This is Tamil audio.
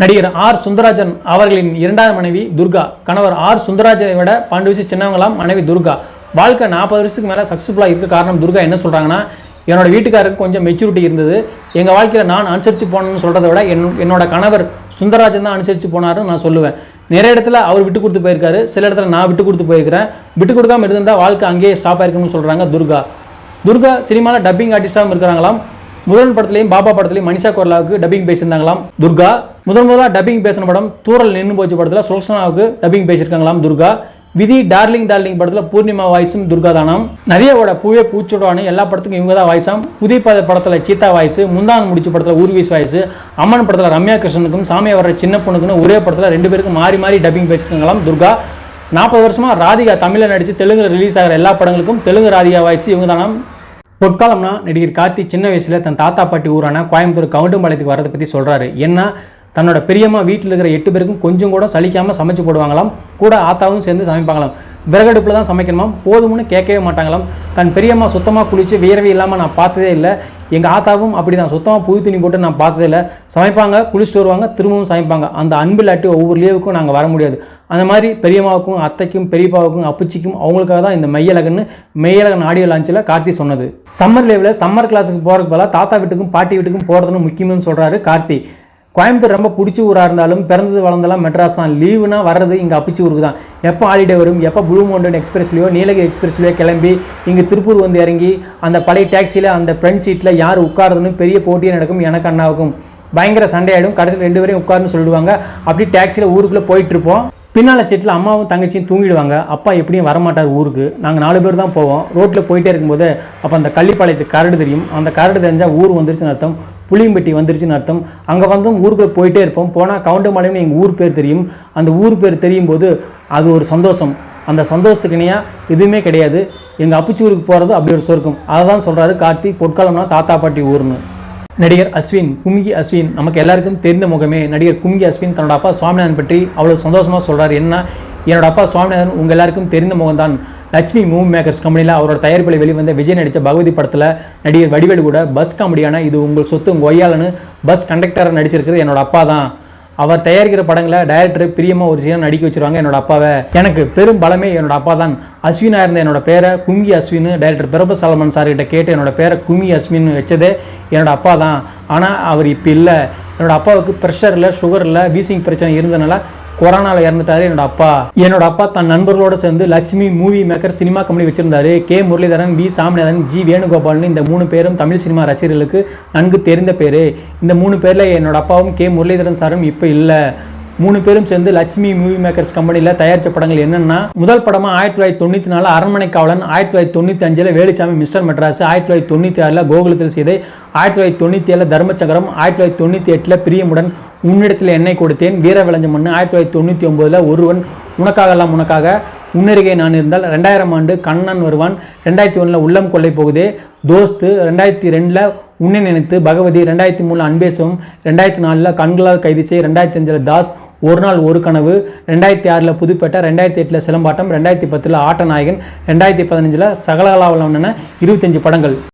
நடிகர் ஆர் சுந்தராஜன் அவர்களின் இரண்டாவது மனைவி துர்கா கணவர் ஆர் சுந்தராஜனை விட பன்னெண்டு வயசு சின்னவங்களாம் மனைவி துர்கா. வாழ்க்கை நாற்பது வருஷத்துக்கு மேலே சக்ஸஸ்ஃபுல்லாக இருக்க காரணம் துர்கா என்ன சொல்கிறாங்கன்னா என்னோட வீட்டுக்காரருக்கு கொஞ்சம் மெச்சூரிட்டி இருந்தது. எங்கள் வாழ்க்கையில் நான் அனுசரித்து போனேன்னு சொல்கிறத விட என் என்னோட கணவர் சுந்தரராஜன் தான் அனுசரித்து போனாருன்னு நான் சொல்லுவேன். நிறைய இடத்துல அவர் விட்டு கொடுத்து போயிருக்காரு. சில இடத்துல நான் விட்டு கொடுத்து போயிருக்கிறேன். விட்டு கொடுக்காம இருந்தால் வாழ்க்கை அங்கேயே ஸ்டாப் ஆயிருக்குன்னு சொல்கிறாங்க துர்கா. துர்கா சினிமாவில் டப்பிங் ஆர்டிஸ்டாகவும் இருக்கிறாங்களாம். முதல் படத்துலையும் பாபா படத்துலையும் மனிஷா கோர்லாவுக்கு டப்பிங் பேசியிருந்தாங்களாம் துர்கா. முதல் முதலாக டப்பிங் பேசின படம் தூரல் நின்று போச்சு படத்தில் சுலக்ஷனாவுக்கு டப்பிங் பேசியிருக்காங்களாம் துர்கா. விதி டார்லிங் டார்லிங் படத்தில் பூர்ணிமா வாய்ஸும் துர்கா தானாம். நிறையவோட பூவே பூச்சோடானு எல்லா படத்துக்கும் இவங்க தான் வாய்ஸாம். புதிய பத படத்தில் சீதா வாய்ஸ் முந்தான் முடிச்ச படத்தில் ஊர்வீஸ் வாய்ஸ் அம்மன் படத்தில் ரம்யா கிருஷ்ணனுக்கும் சாமி வர சின்ன பொண்ணுக்குன்னு ஒரே படத்தில் ரெண்டு பேருக்கும் மாறி மாறி டப்பிங் பேசியிருக்காங்களாம் துர்கா. நாற்பது வருஷமாக ராதிகா தமிழில் நடித்து தெலுங்கில் ரிலீஸ் ஆகிற எல்லா படங்களுக்கும் தெலுங்கு ராதிகா வாய்ஸ் இவங்க தானாம். பொற்காலம்னா நடிகர் கார்த்தி சின்ன வயசில் தன் தாத்தா பாட்டி ஊரான கோயம்புத்தூர் கவுண்டம்பாளையத்துக்கு வரதை பற்றி சொல்கிறாரு என்ன தன்னோட பெரியம்மா வீட்டில் இருக்கிற எட்டு பேருக்கும் கொஞ்சம் கூட சலிக்காமல் சமைச்சு போடுவாங்களாம். கூட ஆத்தாவும் சேர்ந்து சமைப்பாங்களாம். விறகடுப்பில் தான் சமைக்கணுமா? போதும்னு கேட்கவே மாட்டாங்களாம். தன் பெரியம்மா சுத்தமாக குளித்து வியர்வை இல்லாமல் நான் பார்த்ததே இல்லை. எங்கள் ஆத்தாவும் அப்படி தான் சுத்தமாக புது துணி போட்டு நான் பார்த்ததே இல்லை. சமைப்பாங்க குளிச்சுட்டு வருவாங்க திரும்பவும் சமைப்பாங்க. அந்த அன்பு இல்லாட்டி ஒவ்வொரு லீவுக்கும் நாங்கள் வர முடியாது. அந்த மாதிரி பெரியம்மாவுக்கும் அத்தைக்கும் பெரியப்பாவுக்கும் அப்புச்சிக்கும் அவங்களுக்காக தான் இந்த மெய்யழகன்னு மெய்யலகன் ஆடியோ லான்ச்சில் கார்த்தி சொன்னது. சம்மர் லீவில் சம்மர் கிளாஸுக்கு போகிறதுக்கு பதிலாக தாத்தா வீட்டுக்கும் பாட்டி வீட்டுக்கும் போகிறதுன்னு முக்கியம்னு சொல்கிறாரு கார்த்தி. கோயம்புத்தூர் ரொம்ப பிடிச்ச ஊராக இருந்தாலும் பிறந்தது வளர்ந்தெல்லாம் மெட்ராஸ் தான். லீவுனா வர்றது இங்கே அப்பிச்சி ஊருக்கு தான். எப்போ ஹாலிடே வரும் எப்போ ப்ளூ மவுண்டன் எக்ஸ்பிரஸ்லையோ நீலகிரி எக்ஸ்பிரஸ்லையோ கிளம்பி இங்கே திருப்பூர் வந்து இறங்கி அந்த பழைய டாக்ஸியில் அந்த ஃப்ரண்ட் சீட்டில் யார் உட்காருதுன்னு பெரிய போட்டியே நடக்கும் எனக்கு அண்ணாவுக்கும். பயங்கர சண்டையாயிடும். கடைசியில் ரெண்டு பேரையும் உட்காருன்னு சொல்லிடுவாங்க. அப்படி டாக்ஸியில் ஊருக்குள்ளே போயிட்டு இருப்போம் பின்னால் சீட்டில் அம்மாவும் தங்கச்சியும் தூங்கிடுவாங்க. அப்பா எப்படியும் வரமாட்டார் ஊருக்கு. நாங்கள் நாலு பேர் தான் போவோம். ரோட்டில் போயிட்டே இருக்கும்போது அப்போ அந்த கள்ளிப்பாளையத்துக்கு கரடு தெரியும். அந்த கரடு தெரிஞ்சால் ஊர் வந்துருச்சுன்னு அர்த்தம். புளியம்பட்டி வந்துருச்சுன்னு அர்த்தம். அங்கே வந்தும் ஊருக்குள்ளே போயிட்டே இருப்போம். போனால் கவுண்டமலைன்னு எங்கள் ஊர் பேர் தெரியும். அந்த ஊர் பேர் தெரியும் போது அது ஒரு சந்தோஷம். அந்த சந்தோஷத்துக்கு இணையாக எதுவுமே கிடையாது. எங்கள் அப்புச்சூருக்கு போகிறது அப்படி ஒரு சொர்க்கம். அதை தான் சொல்கிறாரு கார்த்தி பொற்காலம்னா தாத்தா பாட்டி ஊர்னு. நடிகர் அஸ்வின் கும்கி அஸ்வின் நமக்கு எல்லாருக்கும் தெரிந்த முகமே. நடிகர் கும்கி அஸ்வின் தன்னோட அப்பா சுவாமிநாதன் பற்றி அவ்வளோ சந்தோஷமாக சொல்கிறார் என்ன? என்னோட அப்பா சுவாமிநாதன் உங்கள் எல்லாருக்கும் தெரிந்த முகம்தான். லட்சுமி மூவி மேக்கர்ஸ் கம்பெனியில் அவரோட தயாரிப்பில் வெளிவந்த விஜய் நடித்த பகவதி படத்தில் நடிகர் வடிவேலு கூட பஸ் காமெடியான இது உங்கள் சொத்து உங்கள் ஒய்யாலன்னு பஸ் கண்டக்டராக நடிச்சிருக்கிறது என்னோட அப்பா தான் அவர் தயாரிக்கிற படங்களை டைரக்டர் பிரியமாக ஒரு சீனா நடிக்க வச்சிருவாங்க என்னோட அப்பாவை. எனக்கு பெரும் பலமே என்னோட அப்பா தான் அஸ்வினாக இருந்த என்னோட பேரை குங்கி அஸ்வின் டைரக்டர் பிரபு சலமன் சார்கிட்ட கேட்டு என்னோட பேரை கும்மி அஸ்வின் வச்சதே என்னோட அப்பா தான் ஆனால் அவர் இப்போ இல்லை. என்னோட அப்பாவுக்கு ப்ரெஷர் இல்லை சுகர் இல்லை வீசிங் பிரச்சனை இருந்ததுனால கொரோனாவில் இறந்துட்டாரு. என்னோட அப்பா. என்னோட அப்பா தன் நண்பர்களோடு சேர்ந்து Lakshmi movie maker cinema company வச்சிருந்தாரு. K Muralidharan V Saminathan G வேணுகோபால்னு இந்த மூணு பேரும் தமிழ் சினிமா ரசிகர்களுக்கு நன்கு தெரிந்த பேர். இந்த மூணு பேரில் என்னோட அப்பாவும் கே முரளிதரன் சாரும் இப்போ இல்லை. மூணு பேரும் சேர்ந்து லட்சுமி மூவி மேக்கர்ஸ் கம்பெனியில் தயாரித்த படங்கள் என்னென்னா முதல் படமாக ஆயிரத்தி தொள்ளாயிரத்தி தொண்ணூற்றி நாலு அரண்மனை காவலன் ஆயிரத்தி தொள்ளாயிரத்தி தொண்ணூற்றி அஞ்சில் வேலுச்சாமி மிஸ்டர் மெட்ராஸ் ஆயிரத்தி தொள்ளாயிரத்தி தொண்ணூற்றி ஆறில் கோகுலத்தில் சீதை ஆயிரத்தி தொள்ளாயிரத்தி தொண்ணூற்றி ஏழில் தர்மச்சக்கரம் ஆயிரத்தி தொள்ளாயிரத்தி தொண்ணூற்றி எட்டில் பிரியமுடன் உன்னிடத்தில் எண்ணெய் கொடுத்தேன் வீர விளைஞ்ச மண்ணு ஆயிரத்தி தொள்ளாயிரத்தி தொண்ணூற்றி ஒம்போதில் ஒருவன் உனக்காகலாம் உனக்காக முன்னருகே நான் இருந்தால் ரெண்டாயிரம் ஆண்டு கண்ணன் வருவான் ரெண்டாயிரத்தி ஒன்றில் உள்ளம் கொள்ளை போகுதே தோஸ்து ரெண்டாயிரத்தி ரெண்டில் உன்னை நினைத்து பகவதி ரெண்டாயிரத்தி மூணில் அன்பேசம் ரெண்டாயிரத்தி நாலில் கண்களால் கைது செய் ரெண்டாயிரத்தி அஞ்சில் தாஸ் ஒரு நாள் ஒரு கனவு. ரெண்டாயிரத்தி ஆறில் புதுப்பேட்டை ரெண்டாயிரத்தி எட்டில் சிலம்பாட்டம் ரெண்டாயிரத்தி பத்தில் ஆட்டநாயகன் ரெண்டாயிரத்தி பதினஞ்சில் சகலகலாவலம்னு இருபத்தஞ்சு படங்கள்.